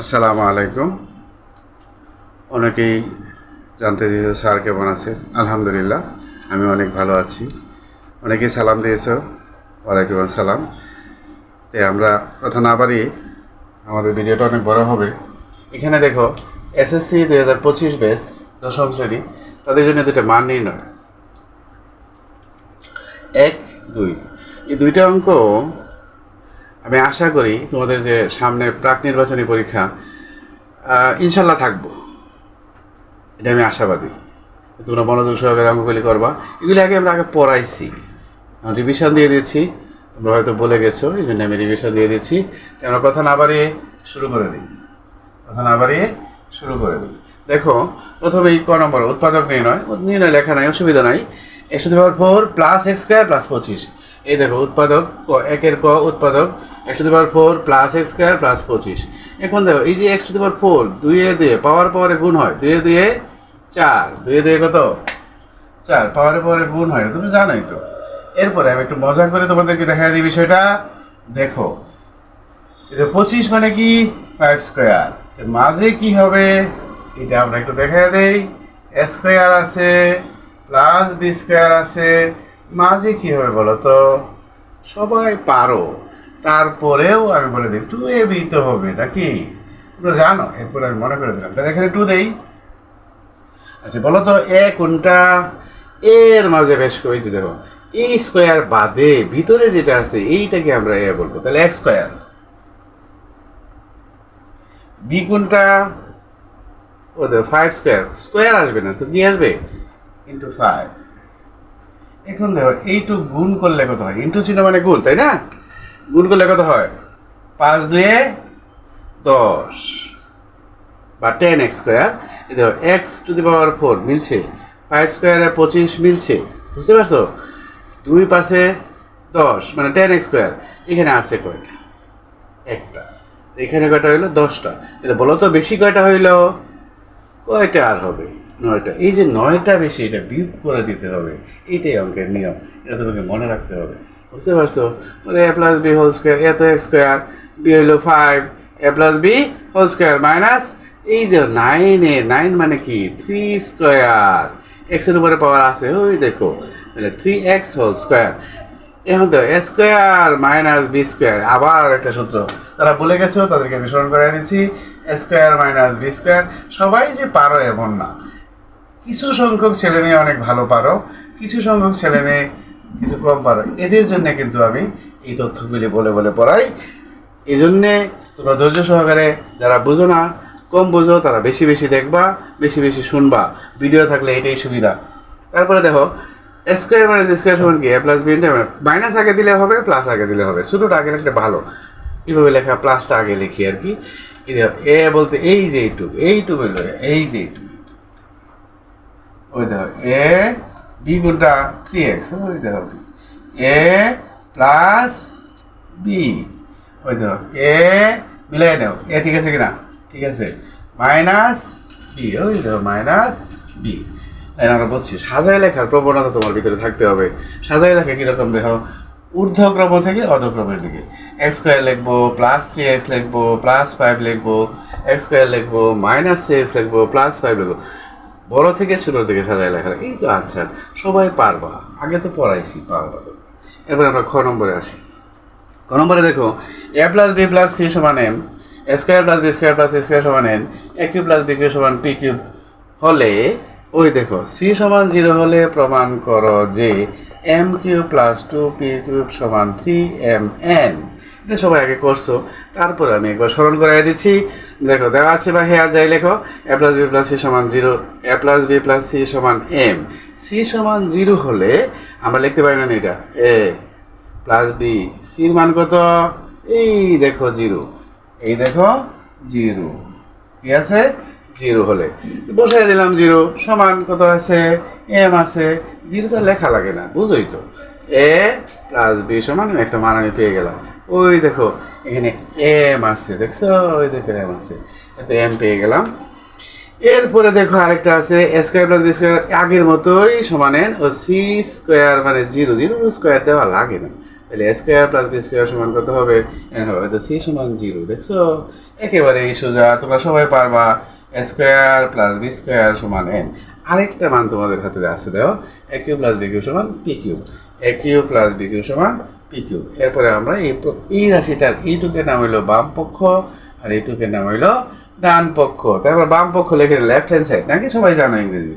আসসালামু আলাইকুম। অনেকেই জানতে চেয়েছে স্যার কেমন আছেন? আলহামদুলিল্লাহ, আমি অনেক ভালো আছি। অনেকেই সালাম দিয়েছ, ওয়ালাইকুম আসসালাম। তো আমরা কথা না বাড়িয়ে আমাদের ভিডিওটা অনেক বড় হবে। এখানে দেখো, এসএসসি দুই হাজার পঁচিশ বেস দশম শ্রেণি, তাদের জন্য দুটো মান নির্ণয়। এক, দুই। এই দুইটা অঙ্ক আমি আশা করি তোমাদের যে সামনে প্রাক নির্বাচনী পরীক্ষা ইনশাল্লাহ থাকব। এটা আমি আশাবাদী। তোমরা মনোযোগ সহকারে অঙ্কগুলি করবা। এগুলি আগে আমরা আগে পড়াইছি। রিভিশন দিয়ে দিচ্ছি। তোমরা হয়তো বলে গেছো এই জন্য আমি রিভিশন দিয়ে দিচ্ছি। আমরা কথা না বাড়িয়ে শুরু করে দিই। কথা না বাড়িয়ে শুরু করে দিই। দেখো প্রথমে এই ক নম্বর, উৎপাদক নির্ণয়। নির্ণয় লেখা নাই, অসুবিধা নাই। একশো দুই four plus x square plus পঁচিশ। এই দেখো, উৎপাদক একের ক উৎপাদক একশো দুই four plus x square plus পঁচিশ। এখন দেখো, এই যে একশো দুই ফোর দুইয়ে দুয়ে পাওয়ার পাওয়ারে গুণ হয় দুয়ে দুয়ে চার দুয়ে দুয়ে কত? চার, পাওয়ারে পাওয়ারে গুণ হয় তুমি জানোই তো। এরপরে আমি একটু মজা করে তোমাদেরকে দেখা দিই বিষয়টা। দেখো যে পঁচিশ মানে কি? ফাইভ স্কোয়ার মাঝে কি হবে? এটা আমরা একটু দেখা দেই। স্কোয়ার আছে প্লাস বি স্কোয়ার আছে মাঝে কি হবে বলো তো সবাই পারো। তারপরেও আমি বলে দিই টু এ বি তো হবে নাকি তোমরা জানো, এরপরে আমি মনে করে দিলাম। তাহলে এখানে টু দেই। আচ্ছা বলো তো এ কোনটা এর মাঝে বেশ করে দিতে দেখো এই স্কোয়ার বাদে ভিতরে যেটা আছে, এইটাকে আমরা এ বলব। তাহলে এক স্কোয়ার বি কোনটা? ও দেখো ফাইভ স্কোয়ার স্কোয়ার আসবে না, তো কি আসবে? ইন্টু ফাইভ এখন দেখো এইটু গুণ করলে কত হয়? ইন্টু চিহ্ন মানে গুণ, তাই না? গুণ করলে কত হয়? পাঁচ দুয়ে দশ বা টেন এক্স স্কোয়ার দেখো x to the power four মিলছে। ফাইভ স্কোয়ারে পঁচিশ মিলছে, বুঝতে পারছ? দুই পাশে দশ মানে টেন এক্স স্কোয়ার এখানে আছে কয়টা? একটা। এখানে কয়টা হইল? দশটা। এটা বলো তো, বেশি কয়টা হইল? কয়টা আর হবে? নয়টা। এই যে নয়টা বেশি এটা বিয়োগ করে দিতে হবে, এটাই অঙ্কের নিয়ম। এটা তোমাকে মনে রাখতে হবে। বুঝতে পারছ? A plus b whole square এত এক্স স্কোয়ার বি হইল five a plus b whole square minus এই যে নাইনে নাইন মানে কি? থ্রি স্কোয়ার এক্সের উপরে পাওয়ার আছে, ওই দেখো। তাহলে থ্রি এক্স হোল স্কোয়ার এখন তো a square minus b square আবার একটা সূত্র। তারা বলে গেছো, তাদেরকে আমি স্মরণ করে দিচ্ছি a square minus b square সবাই যে পারো এমন না। কিছু সংখ্যক ছেলে মেয়ে অনেক ভালো পারো, কিছু সংখ্যক ছেলে মেয়ে কিছু কম পারো। এদের জন্য কিন্তু আমি এই তথ্যগুলি বলে বলে পড়াই। এই জন্যে তোমরা ধৈর্য সহকারে যারা বুঝো না, কম বুঝো, তারা বেশি বেশি দেখবা, বেশি বেশি শুনবা। ভিডিও থাকলে এটাই সুবিধা। তারপরে দেখো স্কোয়ার মাইনাস স্কোয়ার সমান কি? এ প্লাস বি মাইনাস আগে দিলে হবে প্লাস আগে দিলে হবে। শুধুটা আগে লিখলে ভালো। কীভাবে লেখা প্লাসটা আগে লিখি আর কি। এ বলতে এই যে এইটুক এইটুক এই যে এইটুক। ওই দেখো, এ বি কোনটা থ্রি এক্স ওই দেখো, এ প্লাস বি ওই দেখো, এ মিলাই নাও, এ ঠিক আছে কিনা? ঠিক আছে মাইনাস বি ওই দেখো মাইনাস বি আমরা বলছি সাজায় লেখার প্রবণতা তোমার ভিতরে থাকতে হবে। সাজায় লেখা কীরকম দেখো? ঊর্ধ্বক্রম থেকে অধক্রমের দিকে। এক্স স্কোয়ার লিখব প্লাস থ্রি এক্স লিখব প্লাস ফাইভ লিখব এক্স স্কোয়ার লিখব মাইনাস থ্রি এক্স লিখব প্লাস ফাইভ লিখব। বড় থেকে ছোট থেকে সাজায় লেখা। এই তো আচ্ছা সবাই পারবা। আগে তো পড়াইছি, পারবা তো। এবার আমরা খ নম্বরে আসি। ক নম্বরে দেখো, a plus b plus c সমান m square plus b square plus square সমান n, a cube plus b cube সমান পি কিউব। হলে, ওই দেখো, সি সমান জিরো হলে প্রমাণ করো যে m cube plus two p cube সমান থ্রি এম এন। এটা সবাই আগে করছ। তারপর আমি একবার স্মরণ করাই দিচ্ছি। দেখো, দেওয়া আছে বা হেয়ার যাই লেখো a plus b plus c সমান zero a plus b plus c সমান এম সি সমান জিরো হলে আমরা লিখতে পারি না এটা। এ প্লাস বি সির মান কত? এই দেখো জিরো এই দেখো জিরো কি আছে? জিরো হলে। বসাই দিলাম জিরো সমান কত আছে? এম আছে। জিরো তো লেখা লাগে না, বুঝোই তো। এ প্লাস বি সমান একটা মান আমি পেয়ে গেলাম। ওই দেখো, এখানে এম আছে, দেখছ? ওই দেখো এম আছে। এত এম পেয়ে গেলাম। এরপরে দেখো আরেকটা আছে স্কোয়ার প্লাস বি স্কোয়ার আগের মতোই সমানের ও সি স্কোয়ার মানে জিরো জিরো স্কোয়ার দেওয়া লাগে না। তাহলে স্কোয়ার প্লাস বি স্কোয়ার সমান কত হবে? হবে তো সি সমান জিরো দেখছ? একেবারে এই সোজা, তোমরা সবাই পারবা স্কোয়ার প্লাস বি স্কোয়ার সমান এন আরেকটা মান তোমাদের হাতে আছে, দেখো a cube plus b cube সমান p cube a cube plus b cube সমান পি কিউ এরপরে আমরা এই এই রাশিটার, এইটুকের নাম হইল বাম পক্ষ, আর এইটুকের নাম হইল ডান পক্ষ। তারপর বাম পক্ষ লিখে লেফট হ্যান্ড সাইড নাকি সবাই জানো ইংরেজি?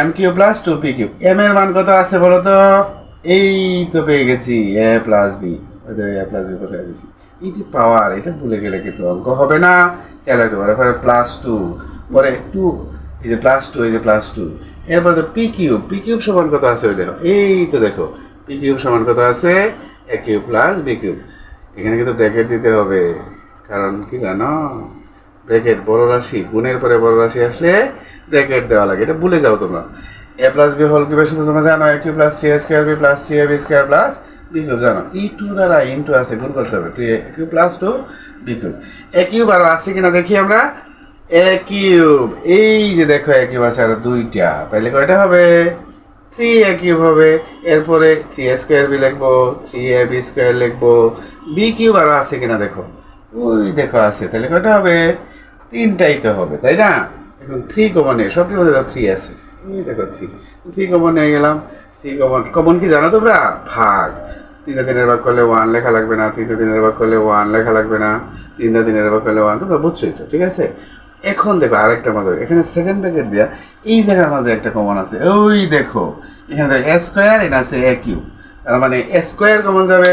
M cube plus two p cube m এর মান কত আছে বলো তো? এই তো পেয়ে গেছি a plus b a plus b কোথায় গেছি এই যে পাওয়ার এটা ভুলে গেলে কিন্তু অঙ্ক হবে না। খেয়াল রাখতে পারো প্লাস টু পরে টু এই যে প্লাস টু এই যে প্লাস টু এরপরে তো পি কিউব পি কিউব সমান কত আছে দেখো? এই তো দেখো কিউব সমান কত আছে? A cube plus b cube এখানে কিন্তু ব্র্যাকেট দিতে হবে। কারণ কি জানো? ব্র্যাকেট বড় রাশি, গুণের পরে বড় রাশি আসলে ব্র্যাকেট দেওয়া লাগে। এটা ভুলে যাও তোমরা। এ প্লাস বি হোল কিউবের শুধু তোমরা জানো a cube plus three square b plus three b square plus b cube জানো? ই টু দ্বারা ইন টু আছে, গুণ করতে হবে। Two a cube plus two b cube a cube আর আছে কিনা দেখি আমরা? এ কিউব এই যে দেখো এ কিউব আছে আর দুইটা। তাহলে কয়টা হবে? থ্রি এ কিউব হবে এরপরে থ্রি এ স্কোয়ার বি লিখব, থ্রি এ বি স্কোয়ার লিখব। বি কিউব আরও আছে কিনা দেখো। ওই দেখো, আছে। তাহলে কয়টা হবে? তিনটাই তো হবে, তাই না? এখন থ্রি কমন কমনে সবটির মধ্যে থ্রি আছে। ওই দেখো থ্রি। থ্রি কমন নিয়ে গেলাম। থ্রি কমন কমন কি জানো তোমরা? ভাগ। তিনটা দিনের ভাগ করলে ওয়ান লেখা লাগবে না। তিনটা দিনের ভাগ করলে ওয়ান লেখা লাগবে না। তিনটা দিনের ভাগ করলে ওয়ান তোমরা বুঝছোই তো, ঠিক আছে? এখন দেখো আরেকটা মাদক, এখানে সেকেন্ড প্যাকেট দেওয়া এই জায়গার মাঝে একটা কমন আছে। ওই দেখো, এখানে দেখো এ স্কোয়ার এটা আছে এ কিউ তার মানে এ স্কোয়ার কমন যাবে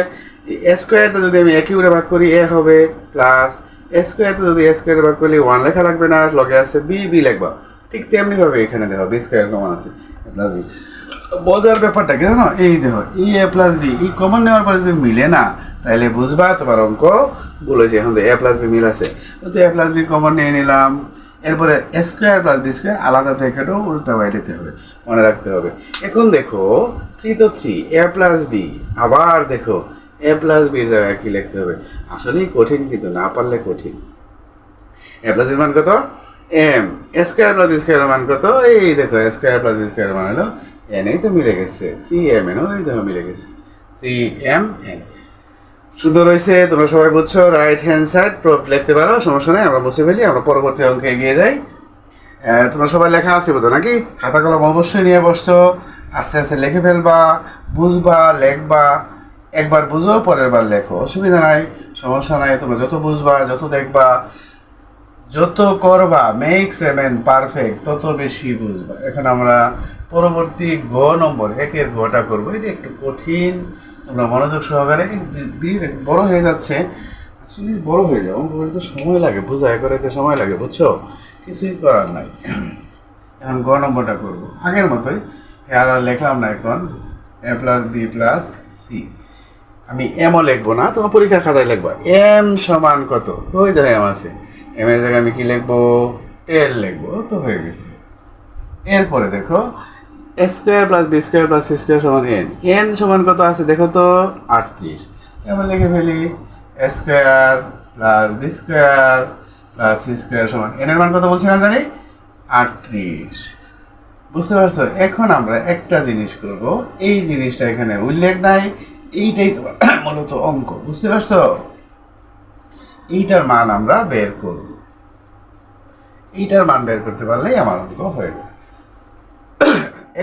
এ স্কোয়ারটা যদি আমি এ কিউরে ভাগ করি এ হবে প্লাস এ স্কোয়ারটা যদি এ স্কোয়ারে ভাগ করলে ওয়ান লেখা লাগবে না লগে আছে বি বি লিখবা। ঠিক তেমনিভাবে এখানে দেখো বি স্কোয়ার কমন আছে। মজার ব্যাপারটা কি জানো? এই দেখো ই এ প্লাস বি এই কমন নেওয়ার পরে যদি মিলে না, তাহলে বুঝবা তোমার অঙ্ক বলেছে এখন তো এ প্লাস বি মিল আছে। তো এ প্লাস বি কমন নিয়ে নিলাম। এরপরে স্কোয়ার প্লাস বি স্কোয়ার আলাদা ব্র্যাকেটও উল্টা বাইরেতে হবে। মনে রাখতে হবে। এখন দেখো থ্রি তো থ্রি এ প্লাস বি আবার দেখো এ প্লাস বির জায়গায় কি লিখতে হবে? আসলেই কঠিন কিন্তু, না পারলে কঠিন। এ প্লাস বির মান কত? M square plus b square মান কত? এই দেখো স্কোয়ার প্লাস বি স্কোয়ার মান হলো এন এই তো মিলে গেছে। থ্রি এম এন ওই দেখো মিলে গেছে। থ্রি এম এন সুন্দর হয়েছে তোমরা সবাই বুঝছ রাইট হ্যান্ড সাইড লিখতে পারো সমস্যা নেই আমরা বসে ফেলি আমরা পরবর্তী অঙ্কে এগিয়ে যাই। তোমরা সবাই লেখা আছে বোধ নাকি? খাতা কলম অবশ্যই নিয়ে বসছো আস্তে আস্তে লিখে ফেলবা বুঝবা লেখবা একবার বুঝো পরের বার লেখো অসুবিধা নাই সমস্যা নাই তোমরা যত বুঝবা যত দেখবা যত করবা মেক সেভেন পারফেক্ট তত বেশি বুঝবা। এখন আমরা পরবর্তী গ নম্বর, একের গটা করব। এটা একটু কঠিন, তোমরা মনোযোগ সহকারে বড় হয়ে যাচ্ছে বড় হয়ে যাও, অঙ্ক করতে সময় লাগে, বোঝায়, করাইতে সময় লাগে, বুঝছ? কিছুই করার নাই। এখন গ নম্বরটা করব। আগের মতোই আর আর লিখলাম না এখন, a plus b plus c. আমি এমও লিখব না, তোমার পরীক্ষার খাতায় লিখব। এম সমান কত? ওই দেখো এম আছে। এম এর জায়গায় আমি কি লিখব? টেল লিখব তো হয়ে গেছে। এরপরে দেখো square plus b square plus c square সমান এন এন সমান কত আছে দেখো তো? আটত্রিশ। এবার লিখে ফেলি, square plus b square plus c square সমান এন এর মান কত বলছিলাম জানি? আটত্রিশ। বুঝতে পারছ? এখন আমরা একটা জিনিস করব। এই জিনিসটা এখানে উল্লেখ নাই। এইটাই তো মূলত অঙ্ক, বুঝতে পারছ? এইটার মান আমরা বের করব। এইটার মান বের করতে পারলেই আমার অঙ্ক হয়ে যাবে।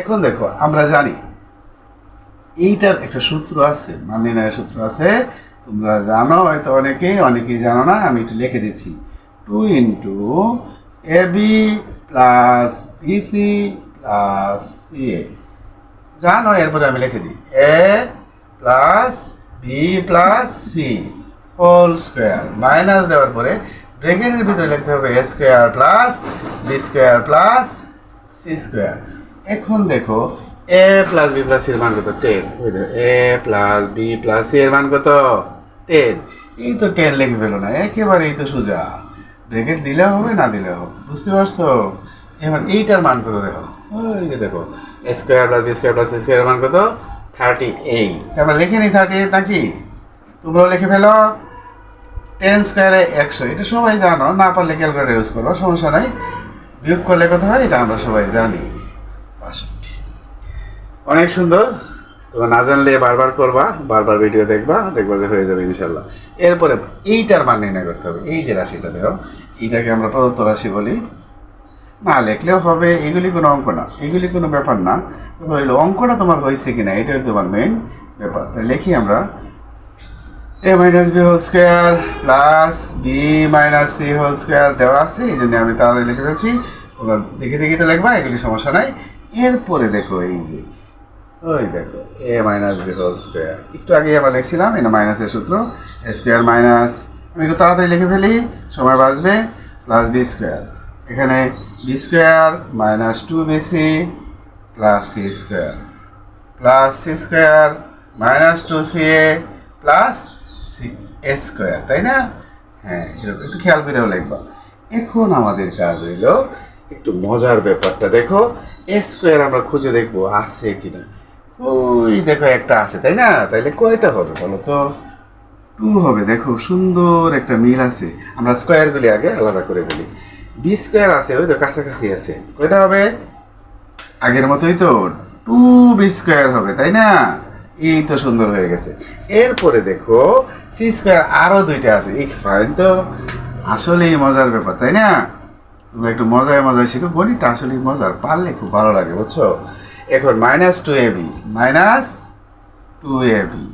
এখন দেখো, আমরা জানি। এইটার একটা সূত্র আছে মান নির্ণয়ের সূত্র আছে। তোমরা জানো, হয়তো অনেকেই অনেকেই জানো না, আমি একটু লিখে দিচ্ছি। Two into a b plus b c plus c a. জানো? এরপরে আমি লিখে দিই। A plus b plus c, whole square. Minus দেওয়ার পরে ব্রেকেটের ভিতরে লিখতে হবে a square plus b square plus c square. এখন দেখো এ প্লাস বি প্লাস এর মান কত? Ten a plus b plus c এর মান কত? টেন এই তো টেন লিখে ফেলো না একেবারে এই তো সোজা। ব্রেকেট দিলে হবে, না দিলে হবে, বুঝতে পারছ? এবার এইটার মান কত দেখো? ওই যে দেখো a square plus b square plus c square মান কত? থার্টি এইট আমরা লিখে নিই থার্টি এইট নাকি? তোমরাও লিখে ফেলো। টেন স্কোয়ারে একশো, এটা সবাই জানো, না পারলে ক্যালকুলেটার ইউজ করো, সমস্যা নাই। বিয়োগ করলে কত হয়? এটা আমরা সবাই জানি। অনেক সুন্দর। তোমার না জানলে বারবার করবা, বারবার ভিডিও দেখবা দেখবা যে হয়ে যাবে ইনশাল্লাহ। এরপরে এইটার মান নির্ণয় করতে হবে। এই যে রাশিটা দেখো, এইটাকে আমরা প্রদত্ত রাশি বলি। না লেখলেও হবে, এগুলি কোনো অঙ্ক না। এগুলি কোনো ব্যাপার না। অঙ্কটা তোমার হয়েছে কি না এটাই তোমার মেন ব্যাপার। তাই লিখি আমরা a minus b whole square plus b minus c whole square দেওয়া আছে, এই জন্য আমি তাড়াতাড়ি লিখে ফেলছি। তোমরা দেখে দেখে তো লিখবা, এগুলি সমস্যা নাই। এরপরে দেখো এই যে ওই দেখো a minus b whole square একটু আগে আমরা লিখছিলাম, এটা মাইনাসের সূত্র এ স্কোয়ার মাইনাস আমি একটু তাড়াতাড়ি লিখে ফেলি, সময় বাঁচবে প্লাস বি স্কোয়ার এখানে b square minus two b c plus c square plus c square minus two c a plus c a square তাই না? হ্যাঁ এরকম, একটু খেয়াল করেও লিখবা। এখন আমাদের কাজ হইল, একটু মজার ব্যাপারটা দেখো এ স্কোয়ার আমরা খুঁজে দেখব আছে কিনা। ওই দেখো একটা আছে, তাই না? তাইলে কয়টা হবে বলো তো? টু হবে, দেখো, সুন্দর একটা মিল আছে। আমরা স্কোয়ারগুলি আগে আলাদা করে ফেলি। বি স্কোয়ার আছে, ওই তো কাছাকাছি আছে। কয়টা হবে? আগের মতোই তো, টু বি স্কোয়ার হবে, তাই না? এই তো সুন্দর হয়ে গেছে। এরপরে দেখো সি স্কোয়ার আরও দুইটা আছে। এই ফাইন তো। আসলেই মজার ব্যাপার, তাই না? তোমরা একটু মজায় মজায় শিখো। গণিতটা আসলেই মজার, পারলে খুব ভালো লাগে, বুঝছ? এখন minus two a b minus two a b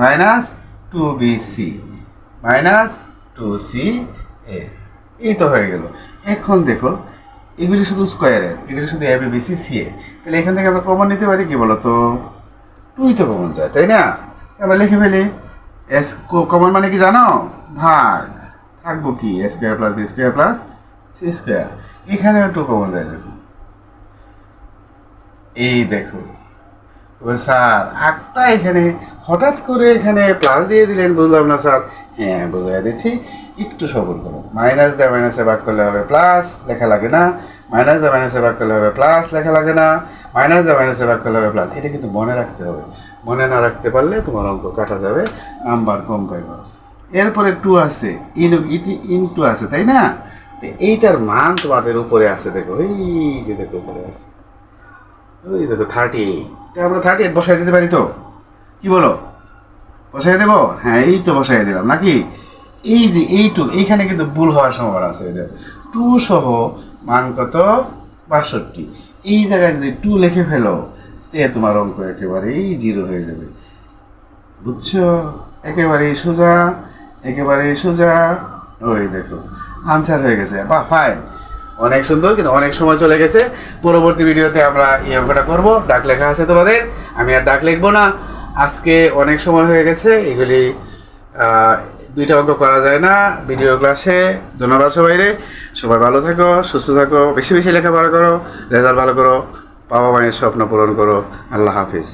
minus two b c minus two c a এই তো হয়ে গেল। এখন দেখো, এগুলি শুধু স্কোয়ারের এগুলি শুধু a b b c c a তাহলে এখান থেকে আমরা কমন নিতে পারি কি বলো তো টুই তো কমন যায়, তাই না? আমরা লিখে ফেলি। এস কমন মানে কি জানো? ভাগ। থাকব কি? A square plus b square plus c square এখানেও টু কমন যায় দেখো। এই দেখো। ও স্যার আটটা এখানে হঠাৎ করে এখানে প্লাস দিয়ে দিলেন, বুঝলাম না স্যার। হ্যাঁ বুঝাই দিচ্ছি। একটু সবল করো। মাইনাস দেয় মাইনাসে ভাগ করলে হবে প্লাস লেখা লাগে না। মাইনাস দেয় মাইনাসে ভাগ করলে হবে প্লাস লেখা লাগে না। মাইনাস দেয় মাইনাসে ভাগ করলে হবে প্লাস এটা কিন্তু মনে রাখতে হবে। মনে না রাখতে পারলে তোমার অঙ্ক কাটা যাবে নাম্বার কম পাইবা। এরপরে টু আছে। ইন ইন টু আছে, তাই না? এইটার মান তোমাদের উপরে আছে, দেখো। এই যে দেখো, উপরে আছে। ওই দেখো থার্টি এইট আমরা থার্টি এইট বসাই দিতে পারি তো? কি বলো? বসাই দেবো? হ্যাঁ এই তো বসাই দিলাম। নাকি? এই যে এইটুক এইখানে কিন্তু ভুল হওয়ার সম্ভাবনা আছে, এই টু সহ মান কত? বাষট্টি। এই জায়গায় যদি টু লিখে ফেলো, তে তোমার অঙ্ক একেবারেই জিরো হয়ে যাবে। বুঝছ? একেবারেই সোজা একেবারেই সোজা। ওই দেখো আনসার হয়ে গেছে। বাহ ফাইন অনেক সুন্দর, কিন্তু অনেক সময় চলে গেছে। পরবর্তী ভিডিওতে আমরা এই অঙ্কটা করব। ডাক লেখা আছে তোমাদের। আমি আর ডাক লিখব না। আজকে অনেক সময় হয়ে গেছে। এগুলি দুইটা অঙ্ক করা যায় না। ভিডিও ক্লাসে। ধন্যবাদ সবাইরে। সবাই ভালো থাকো, সুস্থ থাকো, বেশি বেশি লেখাপড়া করো, রেজাল্ট ভালো করো, বাবা মায়ের স্বপ্ন পূরণ করো। আল্লাহ হাফিজ।